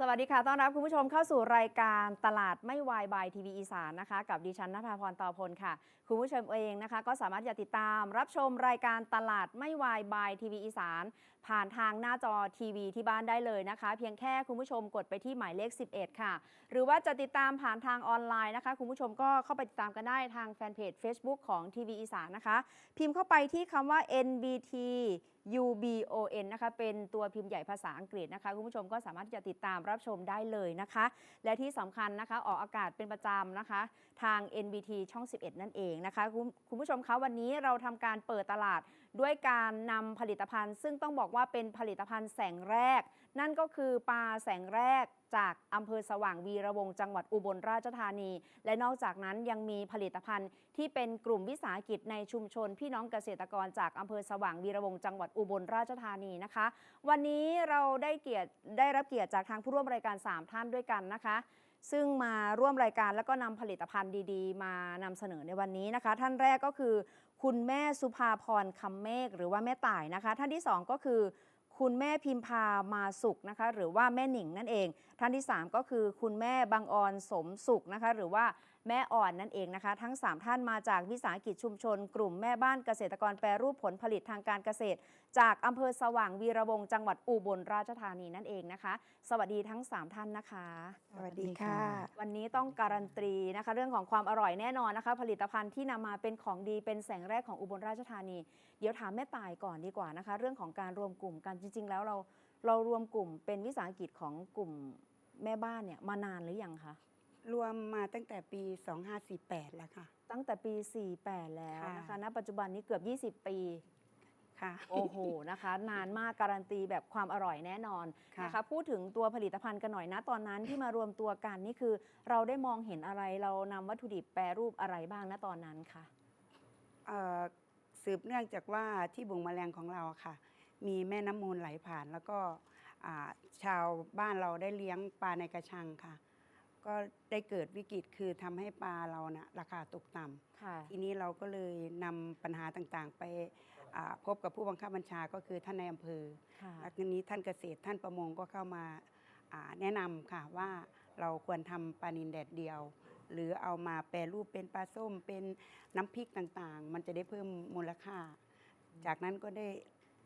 สวัสดีค่ะ ต้อนรับคุณผู้ชมเข้าสู่รายการตลาดไม่วายบายทีวีอีสานนะคะ กับดิฉันนภาพรตอพลค่ะ คุณผู้ชมเองนะคะ ก็สามารถจะติดตามรับชมรายการตลาดไม่วายบายทีวีอีสาน ผ่านทางหน้าจอทีวีที่บ้านได้เลยนะคะ เพียงแค่คุณผู้ชมกดไปที่หมายเลข 11 ค่ะ หรือว่าจะติดตามผ่านทางออนไลน์นะคะ คุณผู้ชมก็เข้าไปติดตามกันได้ทางแฟนเพจ Facebook ของทีวีอีสานนะคะ พิมพ์เข้าไปที่คำว่า NBT UBON นะคะเป็นตัวพิมพ์ใหญ่ภาษาอังกฤษนะคะ คุณผู้ชมก็สามารถที่จะติดตามรับชมได้เลยนะคะ และที่สำคัญนะคะออกอากาศเป็นประจำนะคะ ทาง NBT ช่อง 11 นั่นเองนะคะคุณคุณผู้ชมคะวันนี้เราทำการเปิดตลาดด้วยการนำผลิตภัณฑ์ ซึ่งต้องบอกว่าเป็นผลิตภัณฑ์แสงแรก นั่นก็คือปลาแสงแรกจากอำเภอสว่างวีระวงศ์จังหวัดอุบลราชธานี และนอกจากนั้นยังมีผลิตภัณฑ์ที่เป็นกลุ่มวิสาหกิจในชุมชน พี่น้องเกษตรกรจากอำเภอสว่างวีระวงศ์จังหวัดอุบลราชธานีนะคะ วันนี้เราได้เกียรติได้รับเกียรติจากทางผู้ร่วมรายการ 3 ท่านด้วยกันนะคะ ซึ่งมาร่วมรายการแล้วก็นำผลิตภัณฑ์ดีๆ มานำเสนอในวันนี้นะคะ ท่านแรกก็คือ คุณแม่สุภาพรคำเมฆหรือว่าแม่ต่ายนะคะ ท่านที่สองก็คือ คุณแม่พิมพามาสุขนะคะ หรือว่าแม่หนิงนั่นเอง ท่านที่ 3 ก็คือ คุณแม่บางออนสมสุขนะคะ หรือว่า แม่อ่อนนั่นเองนะคะ ทั้ง 3 ท่านมาจากวิสาหกิจชุมชน กลุ่มแม่บ้านเกษตรกรแปรรูปผลผลิตทางการเกษตร จากอำเภอสว่างวีระวงศ์จังหวัดอุบลราชธานีนั่นเองนะคะ สวัสดีทั้ง 3 ท่านนะคะ สวัสดีค่ะ วันนี้ต้องการันตีนะคะ เรื่องของความอร่อยแน่นอนนะคะ ผลิตภัณฑ์ที่นำมาเป็นของดีเป็นแสงแรกของอุบลราชธานี เดี๋ยวถามแม่ตายก่อนดีกว่านะคะ เรื่องของการรวมกลุ่มกันจริง ๆ แล้วเราเรารวมกลุ่มเป็นวิสาหกิจของกลุ่มแม่บ้านเนี่ยมานานหรือยังคะ รวมมาตั้งแต่ปี 2548 แล้วค่ะ ตั้งแต่ปี 48 แล้วนะคะ ค่ะ ณ ปัจจุบันนี้เกือบ 20 ปี ค่ะ โอ้โห นะคะ นานมากการันตีแบบความอร่อยแน่นอนค่ะ นะคะ พูดถึงตัวผลิตภัณฑ์กันหน่อยนะ ตอนนั้นที่มารวมตัวกันนี่คือ เราได้มองเห็นอะไร เรานำวัตถุดิบแปรรูปอะไรบ้างนะตอนนั้นค่ะ เอ่อสืบเนื่องจากว่าที่บุงแมลงของเราอะค่ะ มีแม่น้ำมูลไหลผ่านแล้วก็อ่าชาวบ้านเราได้เลี้ยงปลาในกระชังค่ะ ก็ได้เกิดวิกฤตคือทำให้ปลาเรานะ่ะราคาตกต่ำค่ะทีนี้เราก็เลยนำปัญหาต่างๆ ไปอ่าพบกับผู้บังคับบัญชาก็คือท่านในอำเภอค่ะแล้วทีนี้ท่านเกษตรท่านประมงก็เข้ามาอ่าแนะนำค่ะว่าเราควรทำปลานินแดดเดียว หรือเอามาแปรรูปเป็นปลาส้มเป็นน้ำพริกต่างๆ มันจะได้เพิ่มมูลค่า จากนั้นก็ได้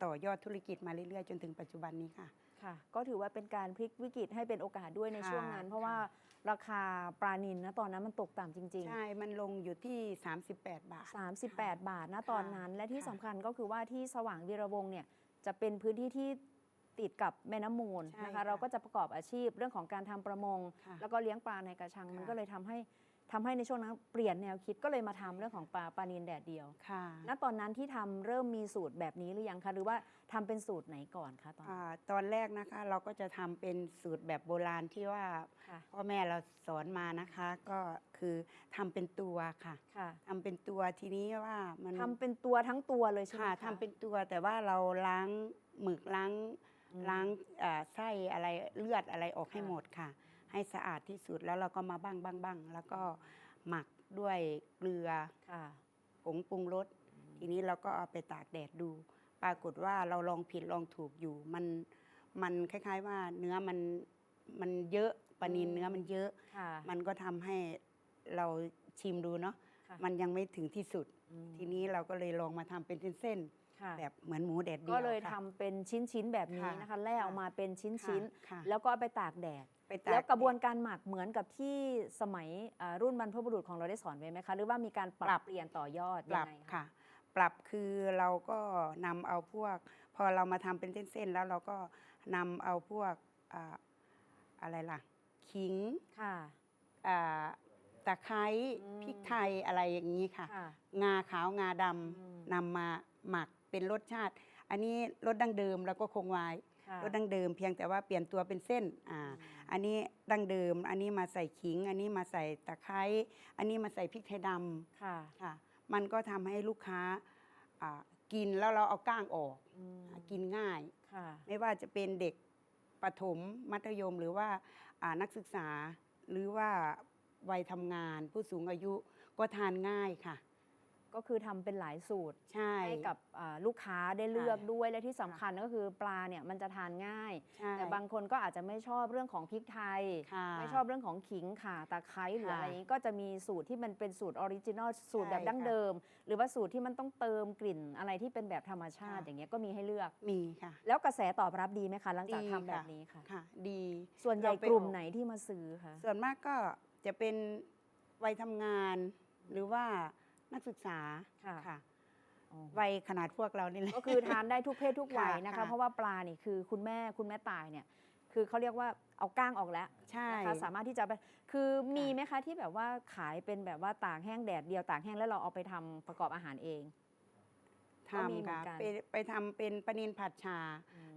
ต่อยอดธุรกิจมาเรื่อยๆ จนถึงปัจจุบันนี้ค่ะ ค่ะ ก็ถือว่าเป็นการพลิกวิกฤตให้เป็นโอกาสด้วยในค่ะช่วงนั้น เพราะว่าราคาปลานินนะตอนนั้นมันตกต่ำจริงใช่ มันลงอยู่ที่ 38 บาทๆ38 บาทนะตอนนั้น และที่ค่ะสำคัญก็คือว่าที่สว่างวีระวงศ์เนี่ยจะเป็นพื้นที่ที่ติดกับแม่น้ำมูลใช่นะคะค่ะเราก็จะประกอบอาชีพเรื่องของการทำประมงค่ะแล้วก็เลี้ยงปลาในกระชังค่ะมันก็เลยทำให้ ทำให้ในช่วงนั้นเปลี่ยนแนวคิดก็เลยมาทำเรื่องของปลาปลานินแดดเดียวค่ะณตอนนั้นที่ทำเริ่มมีสูตรแบบนี้หรือยังคะหรือว่าทำเป็นสูตรไหนก่อนคะตอนนั้นอ่าตอนแรกนะคะเราก็จะทำเป็นสูตรแบบโบราณที่ว่าค่ะพ่อแม่เราสอนมานะคะ ก็คือทำเป็นตัวค่ะค่ะทำเป็นตัวทีนี้ว่ามันทำเป็นตัวทั้งตัวเลยใช่ไหมค่ะคะทำเป็นตัวแต่ว่าเราล้างหมึกล้างอืมล้างอ่าไส้อะไรเลือดอะไรออกให้ค่ะหมดค่ะ ให้สะอาดที่สุดแล้วเราก็มาบ้างบ้างบ้างแล้วก็หมักด้วยเกลือค่ะผงปรุงรสทีนี้เราก็เอาไปตากแดดดู ปรากฏว่าเราลองผิดลองถูกอยู่ มันมันคล้าย ๆ ว่าเนื้อมันมันเยอะปลานินอืมเนื้อมันเยอะ ค่ะ มันก็ทำให้เราชิมดูเนาะค่ะ มันยังไม่ถึงที่สุด อืมทีนี้เราก็เลยลองมาทำเป็นเส้นๆค่ะแบบเหมือนหมูแดดเดียวก็เลยค่ะ ทำเป็นชิ้นๆแบบนี้ค่ะนะคะ แล่ออกมาเป็นชิ้นค่ะๆแล้วก็เอาไปตากแดด ไปตากแล้วกระบวนการหมักเหมือนกับที่สมัยอ่ารุ่นบรรพบุรุษของเราได้สอนไว้ไหมคะ หรือว่ามีการปรับเปลี่ยนต่อยอดปยัรังบไงคะค่ะ ปรับคือเราก็นำเอาพวก พอเรามาทำเป็นเส้นๆแล้วเราก็นำเอาพวกอ่าอะไรล่ะขิงค่ะอ่าตะไคร้อืมพริกไทยอะไรอย่างนี้ค่ะค่ะงาขาวงาดอืมำนำมาหมักเป็นรสชาติ อันนี้รสดั้งเดิมเราก็คงไว้ค่ะ รสดั้งเดิมเพียงแต่ว่าเปลี่ยนตัวเป็นเส้นอ่าอืมอันนี้ดั้งเดิม อันนี้มาใส่ขิง อันนี้มาใส่ตะไคร้อันนี้มาใส่พริกไทยดค่ะำค่ะมันก็ทำให้ลูกค้าอ่ากินแล้วเราเอาก้างออกอืมอ่ากินง่ายค่ะไม่ว่าจะเป็นเด็กประถมมัธยมหรือว่าอ่านักศึกษาหรือว่าวัยทำงานผู้สูงอายุก็ทานง่ายค่ะ ก็คือทำเป็นหลายสูตรใช่ ให้กับอ่าลูกค้าได้เลือกค่ะด้วยและที่สำคัญก็คือปลาเนี่ยมันจะทานง่าย ใช่แต่บางคนก็อาจจะไม่ชอบเรื่องของพริกไทย ค่ะ ไม่ชอบเรื่องของขิงข่าตะไคร้หรือค่ะอะไรนี้ก็จะมีสูตรที่มันเป็นสูตรออริจินอลสูตรแบบใช่ดั้งค่ะเดิม หรือว่าสูตรที่มันต้องเติมกลิ่นอะไรที่เป็นแบบธรรมชาติค่ะ อย่างเงี้ยก็มีให้เลือก มีค่ะแล้วกระแสตอบรับดีไหมคะ หลังจากดีทำแบบค่ะนี้ค่ะ ค่ะ ดีส่วนใหญ่เราไปกลุ่มออกไหนที่มาซื้อคะส่วนมากก็จะเป็นวัยทำงาน หรือว่า นักศึกษาค่ะค่ะอ๋อวัยขนาดพวกเรานี่แหละก็คือทานได้ทุกเพศทุกวัยค่ะนะคะค่ะเพราะว่าปลานี่คือคุณแม่คุณแม่ตายเนี่ย คือเขาเรียกว่าเอาก้างออกแล้วใช่นะคะสามารถที่จะไปคือมีไหมคะที่แบบว่าขายเป็นแบบว่าตากแห้งแดดเดียวตากแห้งแล้วเราเอาไปทำประกอบอาหารเองก็มีเหมืทำค่ะอนกันไปไปทำเป็นปลานินผัดชาม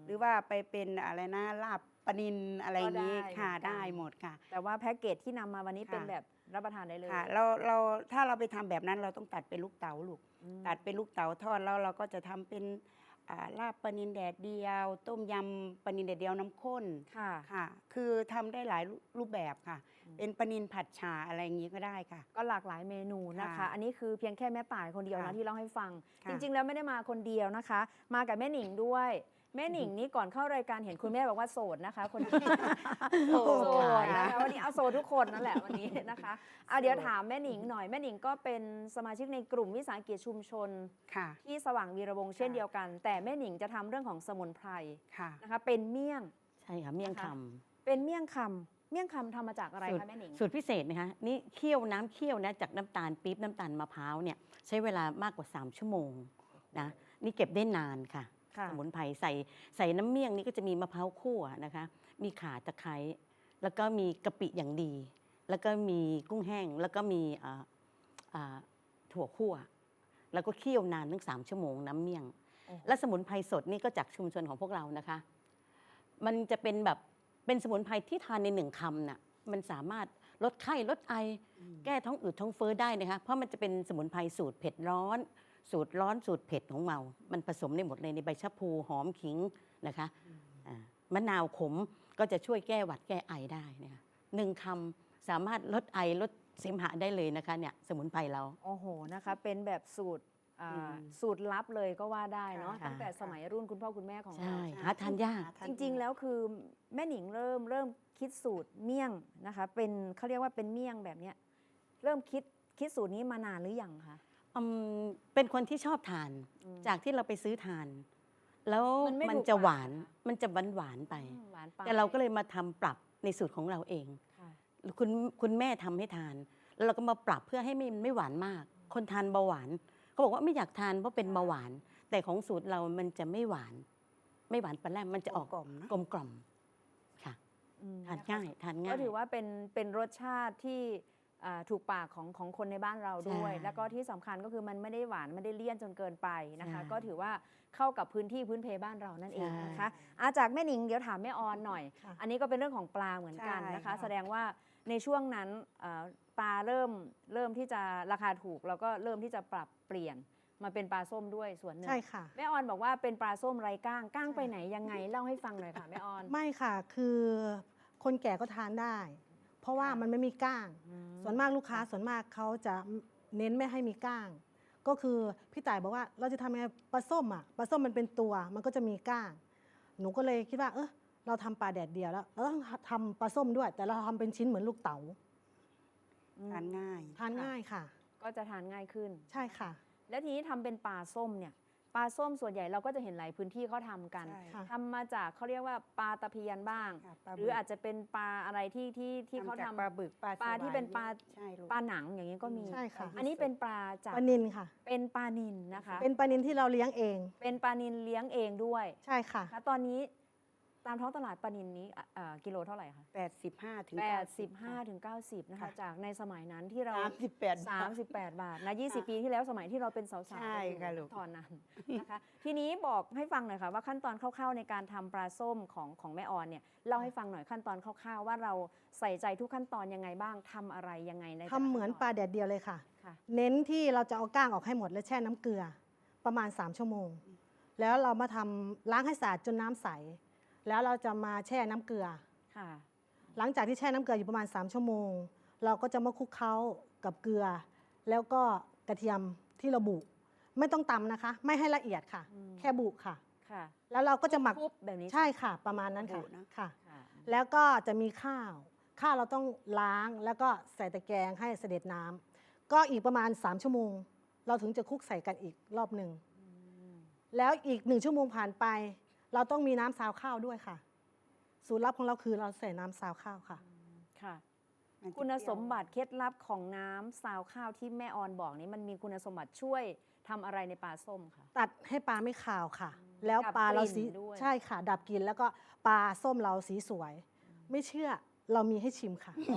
หรือว่าไปเป็นอะไรนะลาบปลานินอะไรอย่างนี้ก็ได้ค่ะเหมือนกันได้หมดค่ะ แต่ว่าแพ็กเกจที่นำมาวันนี้ค่ะเป็นแบบ รับประทานได้เลยค่ะเราเราถ้าเราไปทำแบบนั้นเราต้องตัดเป็นลูกเต๋าลูกอืมตัดเป็นลูกเต๋าทอดแล้วเราก็จะทำเป็นอ่าลาบปลานินแดดเดียว ต้มยำปลานินแดดเดียวน้ำข้นค่ะค่ะ คือทำได้หลายรูปแบบค่ะอืมเป็นปลานินผัดชาอะไรอย่างนี้ก็ได้ค่ะ ก็หลากหลายเมนูนะคะค่ะอันนี้คือเพียงแค่แม่ต่ายคนเดียวนะค่ะที่เล่าให้ฟังค่ะจริง ๆ แล้วไม่ได้มาคนเดียวนะคะ มากับแม่หนิงด้วย แม่หนิงนี่ก่อนเข้ารายการเห็นคุณแม่บอกว่าโสดนะคะ คนนี้โสโสดดค่ะนะคะวันนี้เอาโสดทุกคนนั่นแหละวันนี้นะคะอะเดี๋ยวถามแม่หนิงหน่อยแม่หนิงก็เป็นสมาชิกในกลุ่มวิสาหกิจชุมชนค่ะที่สว่างวีระวงศ์เช่นค่ะเดียวกัน แต่แม่หนิงจะทำเรื่องของสมุนไพรค่ะนะคะเป็นเมี่ยงใช่ค่ะเมี่ยงนะคะคเป็นเมี่ยงคำเมี่ยงคำทำมาจากอะไรสูตรคะแม่หนิงำสูตรพิเศษนะคะนี่เคี่ยวน้ำเคี่ยวนะจากน้ำตาลปี๊บน้ำตาลมะพร้าวเนี่ยใช้เวลามากกว่า 3 ชั่วโมงนะนี่เก็บได้นานค่ะค่ะ สมุนไพรใส่ใส่น้ำเมี่ยงนี่ก็จะมีมะพร้าวคั่วนะคะ มีข่าตะไคร้แล้วก็มีกะปิอย่างดี แล้วก็มีกุ้งแห้ง แล้วก็มีอ่าอ่าถั่วคั่ว แล้วก็เคี่ยวนานถึงสามชั่วโมงน้ำเมี่ยงโอ้โหและสมุนไพรสดนี่ก็จากชุมชนของพวกเรานะคะ มันจะเป็นแบบเป็นสมุนไพรที่ทานในหนึ่งคำน่ะมันสามารถลดไข้ลดไอ แก้ท้องอืดท้องเฟ้อได้นะคะ เพราะมันจะเป็นสมุนไพรสูตรเผ็ดร้อน สูตรร้อนสูตรเผ็ดของเมามันผสมในหมดเลยในใบชะพูหอมขิงนะคะอ่ามะนาวขมก็จะช่วยแก้หวัดแก้ไอได้นะคะหนึ่งคำสามารถลดไอลดเสมหะได้เลยนะคะเนี่ยสมุนไพรเรา โอ้โหนะคะ เป็นแบบสูตรอ่าอืมสูตรลับเลยก็ว่าได้เนาะค่ะตั้งแต่สมัยรุ่นคุณพ่อคุณแม่ของใช่เราหาทานยากจริง ๆ แล้วคือแม่หนิงเริ่มเริ่มคิดสูตรเมี่ยงนะคะ เป็นเขาเรียกว่าเป็นเมี่ยงแบบเนี้ยเริ่มคิดคิดสูตรนี้มานานหรือยังคะ อืมเป็นคนที่ชอบทาน อืม จากที่เราไปซื้อทาน แล้วมันไม่มันถูกจะปากหวานเหรอคะ มันจะหวานหวานๆไป อืมหวานไปแต่เราก็เลยมาทำปรับในสูตรของเราเอง ค่ะ คุณคุณแม่ทำให้ทาน แล้วเราก็มาปรับเพื่อให้ไม่ไม่หวานมาก คนทานเบาหวานเขาบอกว่าไม่อยากทานเพราะเป็นเบาหวาน แต่ของสูตรเรามันจะไม่หวาน ไม่หวานปลาแรมมันจะออกกลมๆนะ กลมกล่อมค่ะอืมทานนะคะง่ายทานง่ายก็ถือว่าเป็นเป็นรสชาติที่อ่า ถูกปากของของคนในบ้านเราด้วยใช่แล้วก็ที่สำคัญก็คือมันไม่ได้หวานไม่ได้เลี่ยนจนเกินไปนะคะใช่ก็ถือว่าเข้ากับพื้นที่พื้นเพบ้านเรานั่นเองใช่นะคะอาจากแม่หนิงเดี๋ยวถามแม่ออนหน่อยค่ะอันนี้ก็เป็นเรื่องของปลาเหมือนกันใช่นะคะค่ะแสดงว่าในช่วงนั้นเอ่อปลาเริ่มเริ่มที่จะราคาถูกแล้วก็เริ่มที่จะปรับเปลี่ยนมาเป็นปลาส้มด้วยส่วนหนึ่งใช่ค่ะแม่ออนบอกว่าเป็นปลาส้มไร้ก้างก้างใช่ไปไหนยังไงเล่าให้ฟังหน่อยค่ะแม่ออนไม่ค่ะคือคนแก่ก็ทานได้ เพราะว่าค่ะมันไม่มีก้างอืมส่วนมากลูกค้าส่วนมากเขาจะเน้นไม่ให้มีก้าง ก็คือพี่ต่ายบอกว่าเราจะทำยังไงปลาส้มอะปลาส้มมันเป็นตัวมันก็จะมีก้าง หนูก็เลยคิดว่า เออเราทำปลาแดดเดียวแล้วเราต้องทำปลาส้มด้วย แต่เราทำเป็นชิ้นเหมือนลูกเต๋าทานง่าย ทานง่ายค่ะ ก็จะทานง่ายขึ้น ใช่ค่ะ แล้วทีนี้ทำเป็นปลาส้มเนี่ย ปลาส้มส่วนใหญ่เราก็จะเห็นหลายพื้นที่เขาทำกันใช่ค่ะทำมาจากเขาเรียกว่าปลาตะเพียนบ้าง ค่ะปลาหรืออาจจะเป็นปลาอะไรที่ที่ที่เขาทำจากทำ ปลาบึกปลาปลาที่เป็นปลา ใช่ลูก ปลาหนังอย่างนี้ก็มี ใช่ค่ะ อันนี้เป็นปลาจากปลานินค่ะ เป็นปลานินนะคะ เป็นปลานินที่เราเลี้ยงเอง เป็นปลานินเลี้ยงเองด้วยใช่ค่ะแล้วตอนนี้ ตามท้องตลาดปลานินนี้อะอ่ากิโลเท่าไหร่คะ85 ถึง85 ถึง 90 นะคะค่ะจากในสมัยนั้นที่เรา 38 บาท 38 บาทนะ 20 ปีที่แล้วสมัยที่เราเป็นสาวๆใช่ค่ะลูก ตอนนั้นนะคะ ทีนี้บอกให้ฟังหน่อยค่ะว่าขั้นตอนคร่าวๆในการทำปลาส้มของของแม่ออนเนี่ยเล่าให้ฟังหน่อยขั้นตอนคร่าวๆ ว่าเราใส่ใจทุกขั้นตอนยังไงบ้างทำอะไรยังไงในแต่ละทำเหมือนปลาขั้ตแดดเดียวเลยค่ะ ค่ะ เน้นที่เราจะเอาก้างออกให้หมด และแช่น้ำเกลือประมาณ 3 ชั่วโมง แล้วเรามาทำล้างให้สะอาดจนน้ำใส แล้วเราจะมาแช่น้ำเกลือ ค่ะ หลังจากที่แช่น้ำเกลืออยู่ประมาณ 3 ชั่วโมง เราก็จะมาคลุกเคล้ากับเกลือ แล้วก็กระเทียมที่ที่เราบุไม่ต้องตำนะคะ ไม่ให้ละเอียดค่ะ อืม แค่บุค่ะ ค่ะแล้วเราก็จะหมักทุบแบบนี้ใช่ค่ะ ประมาณนั้นค่ะบุนะ ค่ะ ค่ะแล้วก็จะมีข้าว ข้าวเราต้องล้างแล้วก็ใส่ตะแกรงให้เสด็จน้ำก็อีกประมาณ 3 ชั่วโมง เราถึงจะคลุกใส่กันอีกรอบหนึ่งแล้วอีกหนึ่งชั่วโมงผ่านไป เราต้องมีน้ำซาวข้าวด้วยค่ะ สูตรลับของเราคือเราใส่น้ำซาวข้าวค่ะ ค่ะมันจะคุณเปรี้ยวสมบัติเคล็ดลับของน้ำซาวข้าวที่แม่ออนบอกนี้มันมีคุณสมบัติช่วยทำอะไรในปลาส้มคะตัดให้ปลาไม่ขาวค่ะอืมแล้วดับปลาเรากลิ่นสีด้วย ใช่ค่ะ ดับกลิ่นแล้วก็ปลาส้มเราสีสวย ไม่เชื่อ เรามีให้ชิมค่ะโอ้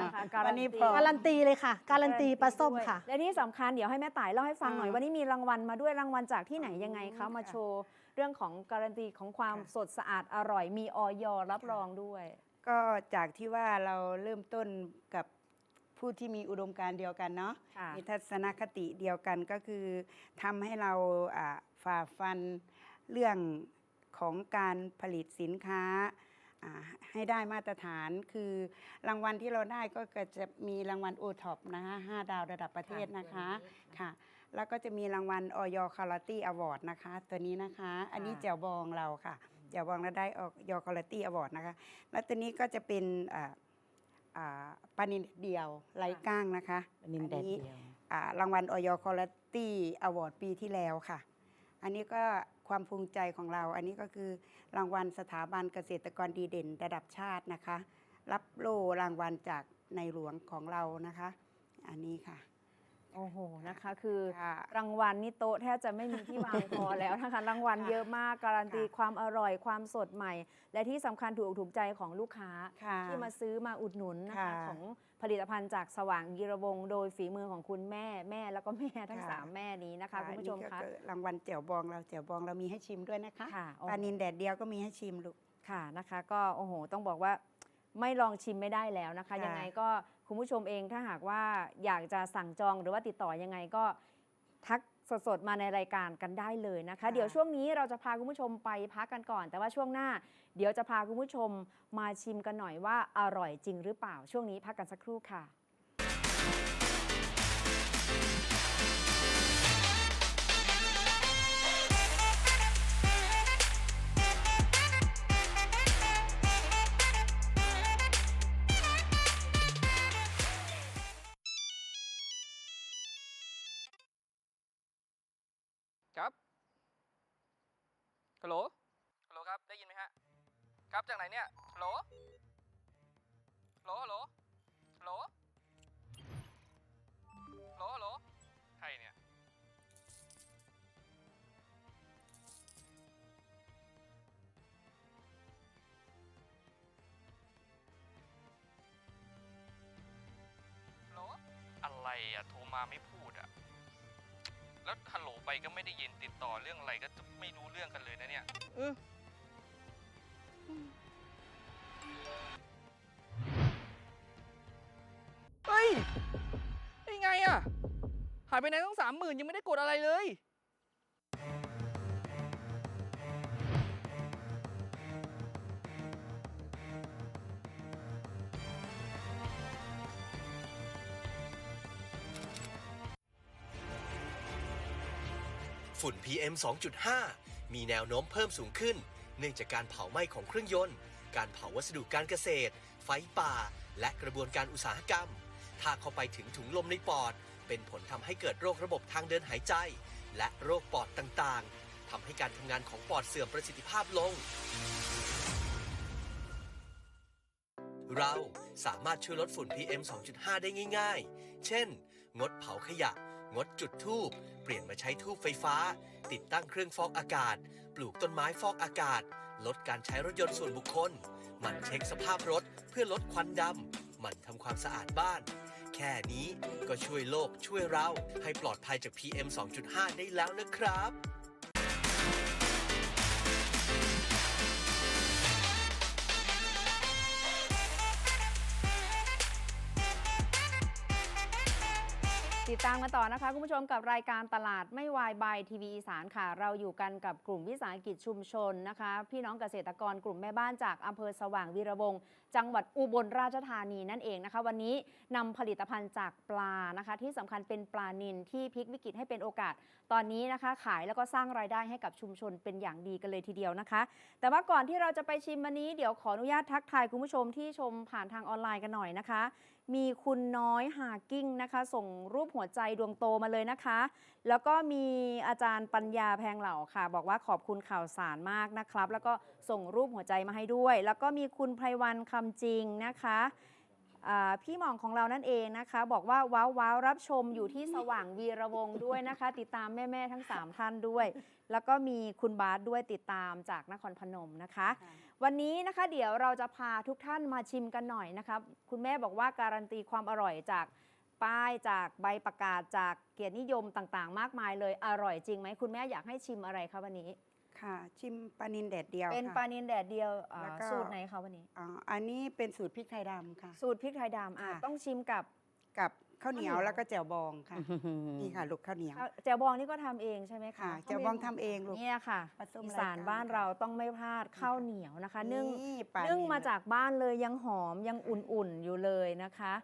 นะคะการัวันนนี้ตีพอการันตีเลยค่ะ การันตีปลาส้มด้วยค่ะ และที่สำคัญเดี๋ยวให้แม่ต่ายเล่าให้ฟังหน่อยอ่าวันนี้มีรางวัลมาด้วยรางวัลจากที่ไหนอืมยังไงคะค่ะมาโชว์เรื่องของการันตีของความค่ะสดสะอาดอร่อย มีออยรับค่ะรองด้วย ก็จากที่ว่าเราเริ่มต้นกับผู้ที่มีอุดมการณ์เดียวกันเนาะค่ะ มีทัศนคติเดียวกันก็คือทำให้เราอ่าฝ่าฟันเรื่องของการผลิตสินค้าอ่า ให้ได้มาตรฐานคือรางวัลที่เราได้ก็จะมีรางวัลโอท็อปนะคะห้าดาวระดับประเทศนะคะค่ะ แล้วก็จะมีรางวัลออยคาราตี้อวอร์ดนะคะ ตัวนี้นะคะ อันนี้ค่ะแจ่วบองเราค่ะแจ่วบองเราได้ออยคาราตี้อวอร์ดนะคะ แล้วตัวนี้ก็จะเป็นอ่าอ่าปลานินเดียวไร้ก้างนะคะอันนี้แดดเดียวอ่ารางวัลออยคอร์ตี้อวอร์ดปีที่แล้วค่ะ อันนี้ก็ความภูมิใจของเรา อันนี้ก็คือรางวัลสถาบันเกษตรกรดีเด่นระดับชาตินะคะ รับโล่รางวัลจากในหลวงของเรานะคะ อันนี้ค่ะ โอ้โหนะคะ คือค่ะรางวัลนี่โต๊ะแทบจะไม่มีที่วางพอแล้วนะคะ รางวัลค่ะเยอะมากการันตีค่ะ ความอร่อยความสดใหม่ และที่สำคัญถูกอกถูกใจของลูกค้า ค่ะ ที่มาซื้อมาอุดหนุนนะคะ ค่ะของผลิตภัณฑ์จากสว่างยีระวงศ์โดยฝีมือของคุณแม่แม่แล้วก็แม่ทั้งค่ะ สามแม่นี้นะคะคุณผู้ชมอันนี้คะก็อรางวัลแจ่วบองเราแจ่วบองเรามีให้ชิมด้วยนะคะค่ะโอ้ ปลานินแดดเดียวก็มีให้ชิมลูก ค่ะนะคะ ก็โอ้โห ต้องบอกว่าไม่ลองชิมไม่ได้แล้วนะคะ ค่ะยังไงก็ คุณผู้ชมเองถ้าหากว่าอยากจะสั่งจองหรือว่าติดต่อยังไงก็ทักสดๆ มาในรายการกันได้เลยนะคะ เดี๋ยวช่วงนี้เราจะพาคุณผู้ชมไปพักกันก่อน แต่ว่าช่วงหน้า เดี๋ยวจะพาคุณผู้ชมมาชิมกันหน่อยว่าอร่อยจริงหรือเปล่าช่วงนี้พักกันสักครู่ค่ะ ครับฮัลโหลฮัลโหลครับ ได้ยินไหมฮะ ครับ จากไหนเนี่ยฮัลโหลฮัลโหลฮัลโหลฮัลโหลฮัลโหลฮัลโหลใครเนี่ย ฮัลโหล อะไรอะโทรมาไม่พูด แล้วฮัลโหลไปก็ไม่ได้ยินติดต่อเรื่องอะไรก็จะไม่รู้เรื่องกันเลยนะเนี่ยเออเฮ้ย ได้ไงอะหายไปไหนต้องสามหมื่นยังไม่ได้กดอะไรเลย ฝุ่น PM 2.5 มีแนวโน้มเพิ่มสูงขึ้น เนื่องจากการเผาไหม้ของเครื่องยนต์ การเผาวัสดุการเกษตร ไฟป่า และกระบวนการอุตสาหกรรม ถ้าเข้าไปถึงถุงลมในปอด เป็นผลทำให้เกิดโรคระบบทางเดินหายใจ และโรคปอดต่างๆทำให้การทำงานของปอดเสื่อมประสิทธิภาพลงเราสามารถช่วยลดฝุ่น PM 2.5 ได้ง่าย ๆ เช่น งดเผาขยะ งดจุดทูบเปลี่ยนมาใช้ทูบไฟฟ้า ติดตั้งเครื่องฟอกอากาศ ปลูกต้นไม้ฟอกอากาศ ลดการใช้รถยนต์ส่วนบุคคล มันเช็คสภาพรถเพื่อลดควันดำมันทำความสะอาดบ้าน แค่นี้ก็ช่วยโลกช่วยเราให้ปลอดภัยจาก PM 2.5 ได้แล้วนะครับ ดตามกันต่อนะคะ คุณผู้ชมกับรายการตลาดไม่วายบายทีวีอีสานค่ะ เราอยู่กันกับกลุ่มวิสาหกิจชุมชนนะคะ พี่น้องเกษตรกรกลุ่มแม่บ้านจากอำเภอสว่างวีระวงศ์จังหวัดอุบลราชธานีนั่นเองนะคะ วันนี้นำผลิตภัณฑ์จากปลานะคะ ที่สำคัญเป็นปลานิลที่พลิกวิกฤตให้เป็นโอกาส ตอนนี้นะคะ ขายแล้วก็สร้างรายได้ให้กับชุมชนเป็นอย่างดีกันเลยทีเดียวนะคะ แต่ว่าก่อนที่เราจะไปชิมวันนี้เดี๋ยวขออนุญาตทักทายคุณผู้ชมที่ชมผ่านทางออนไลน์กันหน่อยนะคะ มีคุณน้อยหากิ้งนะคะ ส่งรูปหัวใจดวงโตมาเลยนะคะ แล้วก็มีอาจารย์ปัญญาแพงเหล่าค่ะ บอกว่าขอบคุณข่าวสารมากนะครับ แล้วก็ส่งรูปหัวใจมาให้ด้วย แล้วก็มีคุณไพรวันคำจริงนะคะพี่หม่องของเรานั่นเองนะคะ บอกว่าว้าวว้าวรับชมอยู่ที่สว่างวีระวงด้วยนะคะ ติดตามแม่ ๆ ทั้ง 3 ท่านด้วย แล้วก็มีคุณบาสด้วยติดตามจากนครพนมนะคะ วันนี้นะคะเดี๋ยวเราจะพาทุกท่านมาชิมกันหน่อยนะคะคุณแม่บอกว่าการันตีความอร่อยจากป้ายจากใบประกาศจากเกียรตินิยมต่างๆ มากมายเลยอร่อยจริงไหมคุณแม่อยากให้ชิมอะไรคะวันนี้ ค่ะ ชิมปลานินแดดเดียวเป็นค่ะ ปลานินแดดเดียวอ่าแล้วก็ สูตรไหนคะวันนี้ อ่าอันนี้เป็นสูตรพริกไทยดำค่ะ สูตรพริกไทยดำอะค่ะ ต้องชิมกับกับ ข้าวเหนียวข้าวเหนียวแล้วก็แจ่วบองค่ะ นี่ค่ะลูกข้าวเหนียวข้าวแจ่วบองนี่ก็ทำเองใช่ไหมคะค่ะแจ่วบองทำเองลูกเนี่ยค่ะผสมอีสานรายการบ้านเราต้องไม่พลาดข้าวเหนียวนะคะนึ่งปลนึ่งนิลมาจากบ้านเลยยังหอมยังอุ่นๆอยู่เลยนะคะ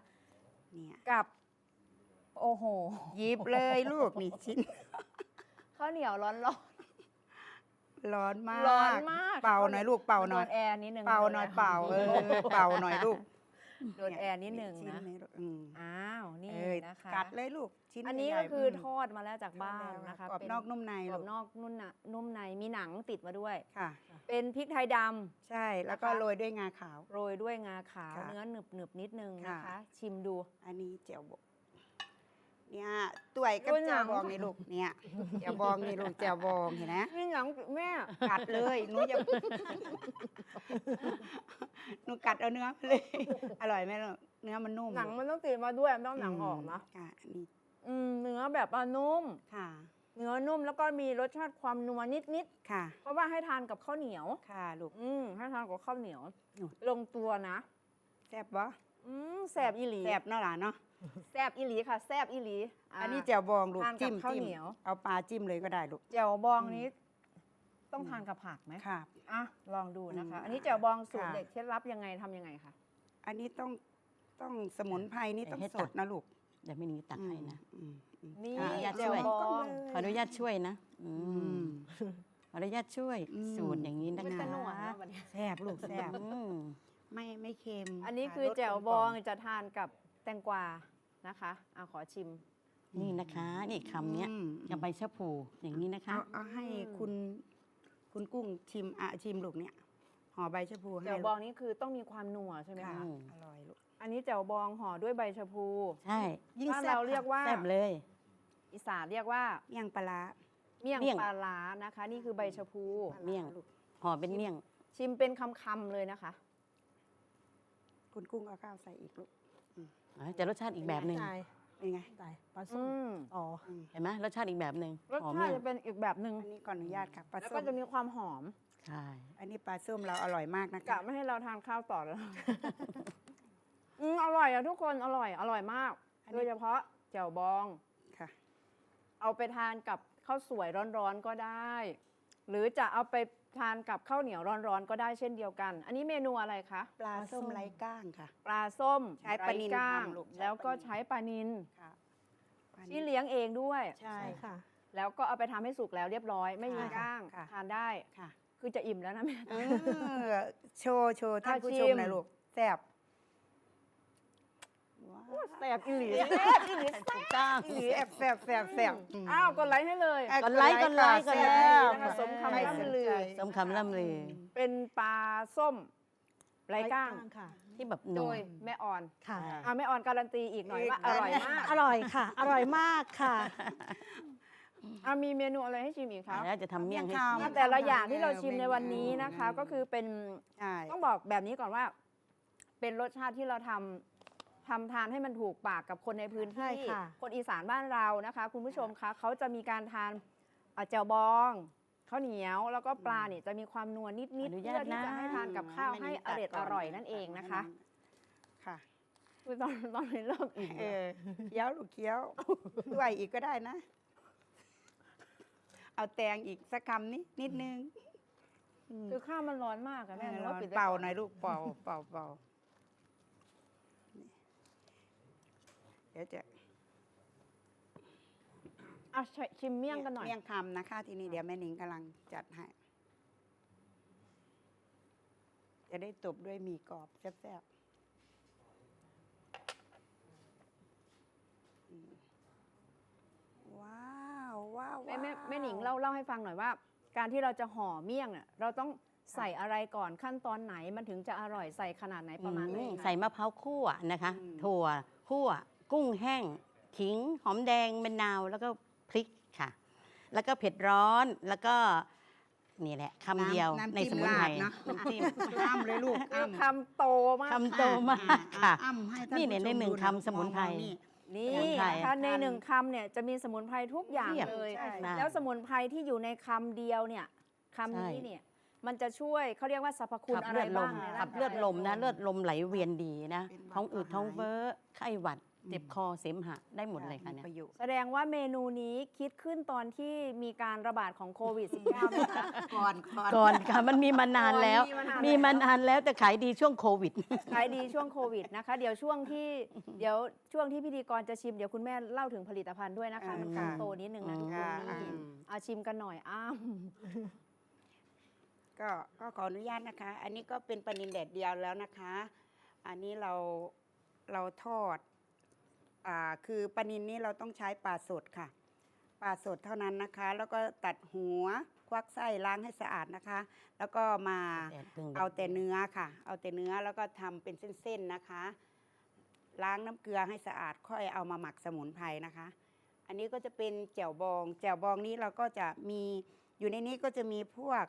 เนี่ยกับ โอ้โหหยิบเลยลูกนี่ชิ้น ข้าวเหนียวร้อนร้อนร้อนมากร้อนมากเป่าหน่อยลูกเป่าหน่อย โดนแอร์นิดนึงเป่าหน่อยเป่าเออเป่าหน่อยลูก โดนแอร์นิดนึงชิ้นะลูกอืมอ้าวนี่เอ้ยนะคะกัดเลยลูกชิ้นอันนี้ใหญ่ก็ๆคือมทอดมาแล้วจากบ้านทอดแล้วนะคะกรอบเป็นนอกนุ่มในกรอบลูก นอกนุ่มนะนุ่มในมีหนังติดมาด้วย ค่ะ เป็นพริกไทยดำ ใช่แล้วก็นะคะ โรยด้วยงาขาว โรยด้วยงาขาวค่ะเนื้อหนึบหนึบๆนิดนึงนะคะค่ะชิมดู อันนี้เจียวบองเนี่ยตัวยกับโอ้ยหนัเจียวง บองนี่ลูกเนี่ยเจียวบองนี่ลูกเจียวบองเห็นไหมนี่หนังแม่ กัดเลยหนูอย่าหนูกัด เอาเนื้อไปเลย อร่อยไหมลูกเนื้อมันนุ่มหนังมันต้องติดมาด้วยมันต้องหนังออกนะค่ะอันนี้อืมเนื้อแบบว่านุ่ม ค่ะเนื้อนุ่มแล้วก็มีรสชาติความนัวนิดค่ะ ๆ เพราะว่าให้ทานกับข้าวเหนียว ค่ะลูก อืมให้ทานกับข้าวเหนียวนู่นลงตัวนะ แซ่บบ่อืมแสบอีหลีแซ่บเนาะหลานเนาะแสบอีหลีค่ะแสบอีหลีาอันนี้เจียวบองลูกทานกับจิ้มข้าวจิ้มเหนียว เอาปลาจิ้มเลยก็ได้ลูก แจ่วบองอืมนี้ ต้องทานกับผักไหมค่ะ อะลองดูนะคะ อืมอันนี้แจ่วบองสูตรค่ะ เด็ดเคล็ดลับยังไงทำยังไงคะอันนี้ต้องต้องสมุนไพรนี่ต้องให้สตัดกนะลูกเดี๋ยวไม่นี้ตักให้นะ อืมอืมนี่ขออนุญาตแจ่ช่ววย บอง ขออนุญาตช่วยนะ อือืม ม ขออนุญาตช่วย อืม สูตรอย่างนี้นะไม่คะตะหนวดนะวันนี้แซ่บลูกแซ่บอืม ไม่ไม่เค็มอันนี้ะคือรสแจ่วกลมบองกล่มจะทานกับแตงกวานะคะเอาขอชิม นี่นะคะ นี่คำเนี้ยอืมกับใบชะพูอย่างนี้นะคะ เอาเอาให้คุณ คุณกุ้งชิมอะชิมลูกเนี่ยห่อใบชะพูให้แจ่วลูกบองนี่คือต้องมีความนัวใช่ไหมค่ะคะอืมอร่อยลูกอันนี้แจ่วบองห่อด้วยใบชะพูใช่ยิ่งบ้านแซ่บเราเรียกว่าแซ่บเลย อีสานเรียกว่าเมี่ยงปลาร้าเมี่ยงเมี่ยง ปลาร้านะคะ นี่คือใบชะพู เมี่ยงลูกห่อเป็นเมี่ยง ชิมเป็นคำๆเลยนะคะ คุณกุ้งเอาข้าวใส่อีกลูกอ๋อจะรสชาติอีกแบบหนึ่งตา ยเป็นไงตายปลาส้อืมมอ๋ออืมเห็นไหมรสชาติอีกแบบหนึ่งรสห่อชาเมี่ติยงจะเป็นอีกแบบหนึ่งอันนี้ขออนุญาตค่ะปลาแล้วส้ก็มจะมีความหอมใช่ อันนี้ปลาส้มเราอร่อยมากนะกะคะไม่ให้เราทานข้าวต่อแล้ว อืมอร่อยอะทุกคนอร่อย อร่อยมากโดยเฉพาะแจ่วบอง ค่ะ เอาไปทานกับข้าวสวยร้อนๆก็ได้ หรือจะเอาไป ทานกับข้าวเหนียวร้อนๆ ก็ได้เช่นเดียวกัน อันนี้เมนูอะไรคะปลาส้มไร้ก้างค่ะ ปลาส้มใช้ปลานิลไร้ก้างทำลูกใช้แล้วก็ปลานิล ใช้ปลานิลค่ะปลานิลที่เลี้ยงเองด้วย ใช่ ใช่ค่ะ แล้วก็เอาไปทำให้สุกแล้วเรียบร้อย ไม่มีค่ะก้างค่ะ ทานได้ ค่ะคือจะอิ่มแล้วนะแม่ เออโชว์โชว์ท่านอะผู้ชิชมมหน่อยลูกแซ่บว้าว แสบอีหลีแซ่บอีหลีถูกต้องอีหลีแซ่บแซ่บแซ่บแซ่บมอ้าวกดไลค์ให้เลยอะกดไลค์กดไลค์ค่ะกดไลค์แซ่บนะคะสมคำใครล่ำสนลือใจสมคำล่ำลือเป็นปลาส้มไร้ก้าง ค่ะที่แบบโดนัวยแม่ออนค่ะ อะแม่ออนการันตีอีกหน่อยว่าอร่อยมากอร่อยค่ะ อร่อยมากค่ะ อะมีเมนูอะไรให้ชิมอีกคะแล้วจะทำเมี่ยงให้เมี่ยงกินคำแต่ละอย่างที่เราชิมในวันนี้เมนูนะคะ ก็คือเป็น ใช่ ต้องบอกแบบนี้ก่อนว่า เป็นรสชาติที่เราทำ ทำทานให้มันถูกปากกับคนในพื้นใช่ที่ค่ะคนอีสานบ้านเรานะคะ คุณผู้ชมคะเขาจะมีการทานอะแจ่วบองข้าวเหนียว แล้วก็ปลาเนี่ยจะมีความนัวนิดๆอนุเพื่ญาอตที่นะจะให้ทานกับข้าวให้อร่อยอร่อยนั่นเองนะคะค่ะคือตอนตอนนี้เลิกอีกเออเคี้ยวลูกเคี้ยวด้วยอีกก็ได้นะ เอาแตงอีกสักคำนี้นิดนึงมคือข้าวมันร้อนมากอะแม่เออหนูลอว่างปิดไว้เป่าก่หน่อยลูกเป่าเป่าเป่า ดี๋ยวจะอะชิชิมเมี่ยงกันหน่อย เมี่ยงคำนะคะ ทีนี้เดี๋ยวแม่หนิงกำลังจัดให้ จะได้ตบด้วยหมี่กรอบแซ่บๆอืมว้าวว้าวแม่แม่ว้าวแม่หนิงเล่าเล่าให้ฟังหน่อยว่า การที่เราจะห่อเมี่ยงเนี่ยเราต้องใส่อะไรก่อนขั้นตอนไหนมันถึงจะอร่อยใส่ขนาดไหนประมาณไหนอืมคะ ใส่มะพร้าวคั่วนะคะอืมถั่วคั่ว กุ้งแห้ง ขิง หอมแดงมะนาวแล้วก็พริกค่ะ แล้วก็เผ็ดร้อนแล้วก็นี่แหละคำเดียวำในจิ้สมุนไพรราดเนาะน้ำจิ้มอ้ำเลยลูกคืออ้ำคำโตมากคำโตค่ะมากค่ะอ้ำให้ท่านี่เนี่ยผู้ชในหนึ่งดูคำสมุนไพรมองๆนี่นี่สมุนไพรนะคะในหนึ่งคำเนี่ยจะมีสมุนไพรทุกอย่างเพียบเลยใช่แล้วสมุนไพรที่อยู่ในคำเดียวเนี่ยคำนี้ใช่เนี่ยมันจะช่วยเขาเรียกว่าสรรพคุณขับอะเลืไรอดลบ้างมในขัร่าบงกายเลือดลมนะเลือดลมไหลเวียนดีนะเป็นเบาท้องอืดก็หายท้องเฟ้อไข้หวัด เจ็บคอเสมหะได้หมดเลยค่ะมีเนี่ย ประโยชน์แสดงว่าเมนูนี้คิดขึ้นตอนที่มีการระบาดของโควิด -19 นะคะ ก่อนก่อนก่อนค่ะ มันมีมานานแล้วมีมานานมีมานานแล้วแต่ขายดีช่วงโควิด ขายดีช่วงโควิดนะคะ เดี๋ยวช่วงที่เดี๋ยวช่วงที่พิธีกรจะชิมเดี๋ยวคุณแม่เล่าถึงผลิตภัณฑ์ด้วยนะคะอ่ามัมันค่ะคำโตนิดนึงนะทุกคค่ะนอ่านี่เอาชิมกันหน่อยอ้ามก็ก็ขออนุญาตนะคะ อันนี้ก็เป็นปลานินแดดเดียวแล้วนะคะ อันนี้เราเราทอด อ่าคือปลานินนี้เราต้องใช้ปลาสดค่ะปลาสดเท่านั้นนะคะ แล้วก็ตัดหัวควักไส้ล้างให้สะอาดนะคะ แล้วก็มาเอาแต่เนื้อค่ะ เอาแต่เนื้อแล้วก็ทำเป็นเส้นๆนะคะ ล้างน้ำเกลือให้สะอาดค่อยเอามาหมักสมุนไพรนะคะ อันนี้ก็จะเป็นแจ่วบองแจ่วบองนี้เราก็จะมีอยู่ในนี้ก็จะมีพวก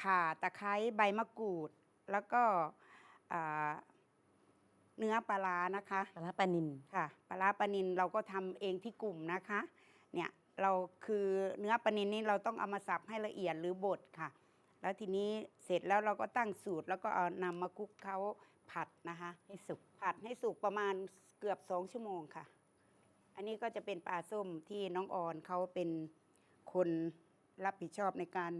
ข่าตะไคร้ใบมะกรูด แล้วก็อ่า เนื้อปลาร้านะคะปลาร้าปลานินค่ะปลาร้าปลานินเราก็ทำเองที่กลุ่มนะคะ เนี่ยเราคือเนื้อปลานินนี่เราต้องเอามาสับให้ละเอียดหรือบดค่ะ แล้วทีนี้เสร็จแล้วเราก็ตั้งสูตรแล้วก็เอานำมาคลุกเขาผัดนะคะ ให้สุกผัดให้สุกประมาณเกือบสองชั่วโมงค่ะ อันนี้ก็จะเป็นปลาส้มที่น้องออนเขาเป็นคนรับผิดชอบในการ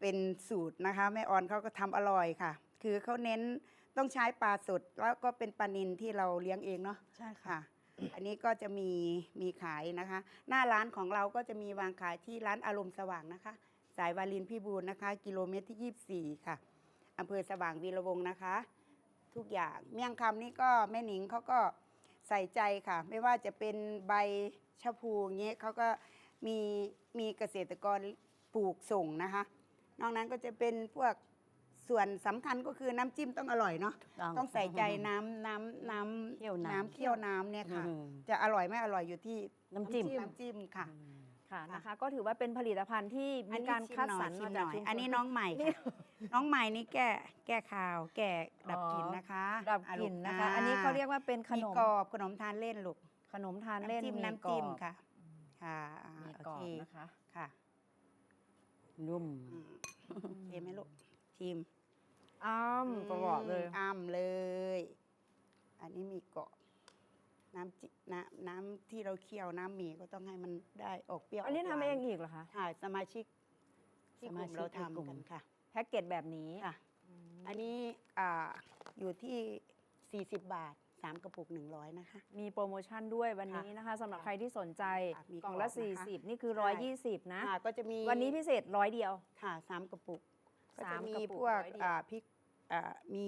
เป็นสูตรนะคะแม่ออนเขาก็ทำอร่อยค่ะ คือเขาเน้น ต้องใช้ปลาสดแล้วก็เป็นปลานินที่เราเลี้ยงเองเนาะใช่ค่ะค่ะ อันนี้ก็จะมีมีขายนะคะ หน้าร้านของเราก็จะมีวางขายที่ร้านอารมณ์สว่างนะคะ สายวารินพิบูลนะคะ กิโลเมตรที่ 24 ค่ะอำเภอสว่างวีระวงศ์นะคะ ทุกอย่างเมี่ยงคำนี่ก็แม่หนิงเขาก็ใส่ใจค่ะ ไม่ว่าจะเป็นใบชะพูอย่างเงี้ยเขาก็มีมีเกษตรกรปลูกส่งนะคะ นอกนั้นก็จะเป็นพวก ส่วนสำคัญก็คือน้ำจิ้มต้องอร่อยเนาะต้องใส่ใจน้ำน้ำน้ำเคี่ยวน้ำน้ำเคี่ยวน้ำเนี่ยค่ะ อืมจะอร่อยไม่อร่อยอยู่ที่น้ำจิ้ม น้ำจิ้มค่ะ ค่ะนะคะ ก็ถือว่าเป็นผลิตภัณฑ์ที่มีการคัดสรรชิมาหจากน่อยชุมชนอันนี้น้องใหม่นี่ค่ะน้องใหม่นี่แก้แก้ข่าว แก้ดับอ๋อกลิ่นนะคะดับอ่กลิ่นลูนะคะ อันนี้เขาเรียกว่าเป็นขมีนมกรอบขนมทานเล่นลูกขนมทานเล่นน้ำจิ้มมีน้ำจิ้มกรอบค่ะ ค่ะอ่ามีโอกรอบเคนะคะ ค่ะนุ่มอืมเห็นไหมลูกชิม อ้ามตลอดเลยอ้ำเลย อันนี้มีเกาะ น้ำจิน้ำน้ำที่เราเคี่ยวน้ำหมี่ก็ต้องให้มันได้ออกเปรี้ยวอันนี้กหทำวาเองอีกเหรอคะค่ะสมาชิกที่กสมาลุ่มชิกเราในกลุ่ทำมกันค่ะแพ็กเกจแบบนี้ ค่ะ อันนี้อ่าอยู่ที่ 40 บาท 3 กระปุก 100 นะคะ มีโปรโมชั่นด้วยวันนี้นะคะสำหรับใครที่สนใจค่ะมีกล่องละกรอบนะคะ 40 นี่คือใช่120 นะ อ่าก็จะมีวันนี้พิเศษร้อยเดียว ค่ะ3กระปุก ก็สาจะมมีกระปุกพวกร้อยเดียวอ่าพริกอ่ามี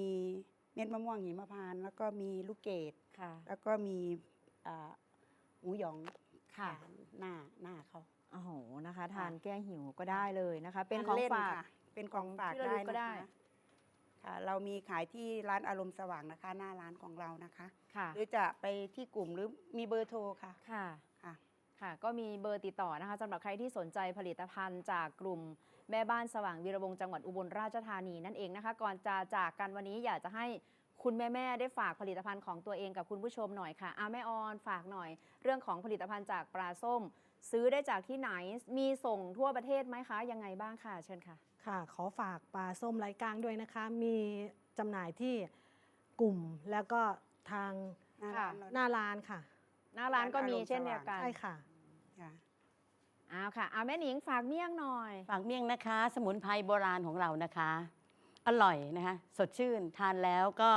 เม็ดมะม่วงหิมพานต์แล้วก็มีลูกเกดค่ะแล้วก็มีอ่าหมูหยองค่ะหน้าหน้าเขาโอ้โหนะคะค่ะทานแก้หิวก็ได้เลยนะคะ เป็นทของล่ฝากค่ะเป็นของฝากที่ระได้ลึกก็นะได้คะค่ะเรามีขายที่ร้านอารมณ์สว่างนะคะ หน้าร้านของเรานะคะค่ะหรือจะไปที่กลุ่มหรือมีเบอร์โทรค่ะค่ะค่ะค่ะก็มีเบอร์ติดต่อนะคะสำหรับใครที่สนใจผลิตภัณฑ์จากกลุ่ม แม่บ้านสว่างวีระวงศ์จังหวัดอุบลราชธานีนั่นเองนะคะ ก่อนจะจากกันวันนี้อยากจะให้คุณแม่ๆได้ฝากผลิตภัณฑ์ของตัวเองกับคุณผู้ชมหน่อยค่ะอาแม่ออนฝากหน่อย เรื่องของผลิตภัณฑ์จากปลาส้ม ซื้อได้จากที่ไหนมีส่งทั่วประเทศไหมคะ ยังไงบ้างค่ะ เชิญค่ะ ค่ะ ขอฝากปลาส้มไร้กลางด้วยนะคะ มีจำหน่ายที่กลุ่มแล้วก็ทางหน้าค่ะร้านเราหน้าร้านค่ะ หน้าร้านก็มีร้านอารมณ์เช่นเดียวกันใช่ค่ะค่ะ อ้าวค่ะ เอาแม่หนิงฝากเมี่ยงหน่อย ฝากเมี่ยงนะคะ สมุนไพรโบราณของเรานะคะ อร่อยนะคะ สดชื่นทานแล้วก็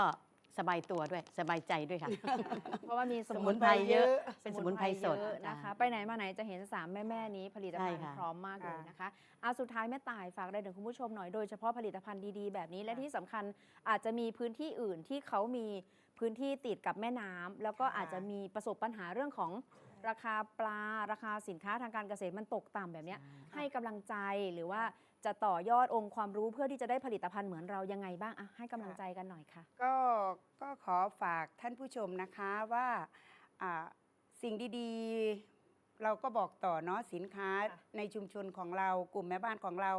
สบายตัวด้วย สบายใจด้วยค่ะ เพราะว่ามีสสมุมุนนไพไพรรเยเยอะอะ เป็นสมุนไพรสดเยอะนะคะจ้ะไปไหนมาไหนจะเห็นสามแม่แม่ๆนี้ผลิตภัณฑ์ใช่ค่ะพร้อมมากเลยค่ะนะคะเอาสุดท้ายแม่ต่ายฝากอะไรถึงคุณผู้ชมหน่อยโดยเฉพาะผลิตภัณฑ์ดีๆ แบบนี้และที่สำคัญอาจจะมีพื้นที่อื่นที่เขามีพื้นที่ติดกับแม่น้ำแล้วก็อาจจะมีประสบปัญหาเรื่องของ ราคาปลาราคาสินค้าทางการเกษตรมันตกต่ำแบบเนี้ยให้กำลังใจหรือว่าจะต่อยอดองค์ความรู้เพื่อที่จะได้ผลิตภัณฑ์เหมือนเรายังไงบ้างอะให้กำลังใจกันหน่อยค่ะ ก็ก็ขอฝากท่านผู้ชมนะคะว่าอ่าสิ่งดีๆ เราก็บอกต่อเนาะสินค้าค่ะ ในชุมชนของเรากลุ่มแม่บ้านของเรา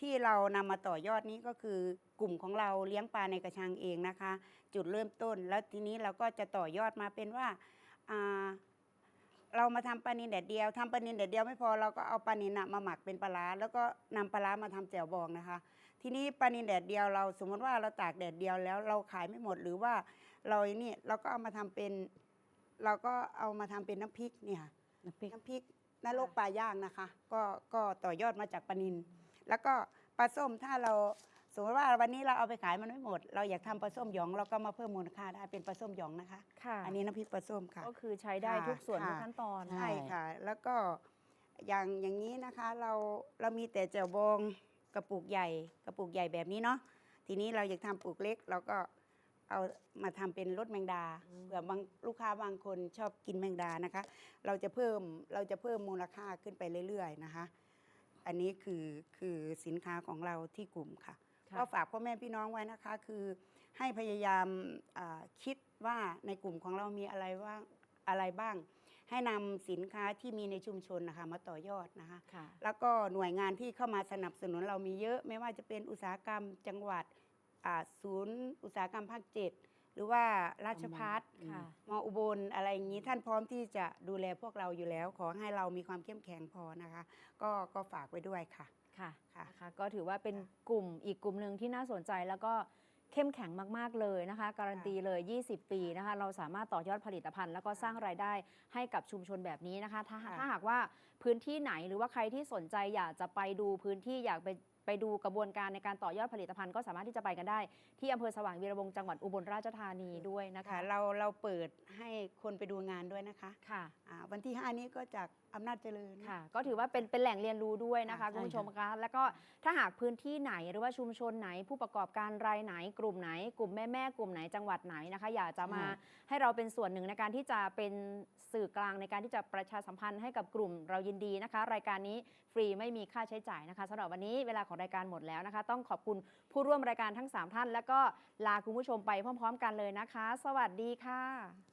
ที่เรานำมาต่อยอดนี้ก็คือกลุ่มของเราเลี้ยงปลาในกระชังเองนะคะ จุดเริ่มต้นแล้วทีนี้เราก็จะต่อยอดมาเป็นว่าอ่า เรามาทำปลานินแดดเดียวทำปลานินแดดเดียวไม่พอเราก็เอาปลานินน่ะมาหมักเป็นปลาร้าแล้วก็นำปลาร้ามาทำแจ่วบองนะคะ ทีนี้ปลานินแดดเดียวเราสมมติว่าเราตากแดดเดียวแล้วเราขายไม่หมดหรือว่าเราไอ้นี่เราก็เอามาทำเป็น เราก็เอามาทำเป็นน้ำพริกเนี่ยน้ำพริกน้ำพริกนรกปลาย่างนะคะ ก็ก็ต่อยอดมาจากปลานิน แล้วก็ปลาส้มถ้าเราส มมติว่าวันนี้เราเอาไปขายมันไม่หมด เราอยากทำปลาส้มหยองเราก็มาเพิ่มมูลค่าได้เป็นปลาส้มหยองนะคะ ค่ะอันนี้น้ำพริกปลาส้มค่ะ ก็คือใช้ได้ค่ะทุกส่วนค่ะ ทุกขั้นตอนใช่ใช่ค่ะ แล้วก็อย่างอย่างนี้นะคะเราเรามีแต่แจ่วบองกระปุกใหญ่กระปุกใหญ่แบบนี้เนาะทีนี้เราอยากทำปลูกเล็ก เราก็เอามาทำเป็นรสแมงดาเผื่อบางลูกค้าบางคนชอบกินแมงดานะคะ เราจะเพิ่มเราจะเพิ่มมูลค่าขึ้นไปเรื่อย ๆนะคะ อันนี้คือคือสินค้าของเราที่กลุ่มค่ะค่ะ ก็ฝากพ่อแม่พี่น้องไว้นะคะ คือให้พยายามอ่าคิดว่าในกลุ่มของเรามีอะไรว่างอะไรบ้าง ให้นำสินค้าที่มีในชุมชนนะคะมาต่อยอดนะคะค่ะแล้วก็หน่วยงานที่เข้ามาสนับสนุนเรามีเยอะ ไม่ว่าจะเป็นอุตสาหกรรมจังหวัดอ่าศูนย์ อุตสาหกรรมภาคเจ็ดหรือว่าราชพัฒค่ะมอุบลอะไรอย่างนี้ท่านพร้อมที่จะดูแลพวกเราอยู่แล้ว ขอให้เรามีความเข้มแข็งพอนะคะ ก็ก็ฝากไว้ด้วยค่ะ ค่ะค่ะ นะคะก็ถือว่าเป็นกลุ่มอีกกลุ่มหนึ่งที่น่าสนใจแล้วก็เข้มแข็งมาก ๆ เลยนะคะ การันตีเลย 20 ปีนะคะ เราสามารถต่อยอดผลิตภัณฑ์ แล้วก็สร้างรายได้ให้กับชุมชนแบบนี้นะคะ ถ้าค่ะถ้าหากว่าพื้นที่ไหนหรือว่าใครที่สนใจอยากจะไปดูพื้นที่อยากไปไปดูกระบวนการในการต่อยอดผลิตภัณฑ์ก็สามารถที่จะไปกันได้ ที่อำเภอสว่างวีระวงศ์จังหวัดอุบลราชธานีด้วยนะคะค่ะเราเราเปิดให้คนไปดูงานด้วยนะคะค่ะ อ่าวันที่ 5 นี้ก็จากอำนาจเจริญ ค่ะ ก็ถือว่าเป็นเป็นแหล่งเรียนรู้ด้วยนะคะค่ะคุณผู้ชมใช่คะแล้วก็ถ้าหากพื้นที่ไหนหรือว่าชุมชนไหน ผู้ประกอบการรายไหน กลุ่มไหน กลุ่มแม่แม่ๆกลุ่มไหนจังหวัดไหนนะคะ อยากจะมาให้เราเป็นส่วนหนึ่งในการที่จะเป็นสื่อกลางในการที่จะประชาสัมพันธ์ให้กับกลุ่มเรายินดีนะคะ รายการนี้ฟรีไม่มีค่าใช้จ่ายนะคะสำหรับวันนี้เวลาของรายการหมดแล้วนะคะ ต้องขอบคุณผู้ร่วมรายการทั้งสามท่าน แล้วก็ลาคุณผู้ชมไปพร้อม ๆ กันเลยนะคะ สวัสดีค่ะ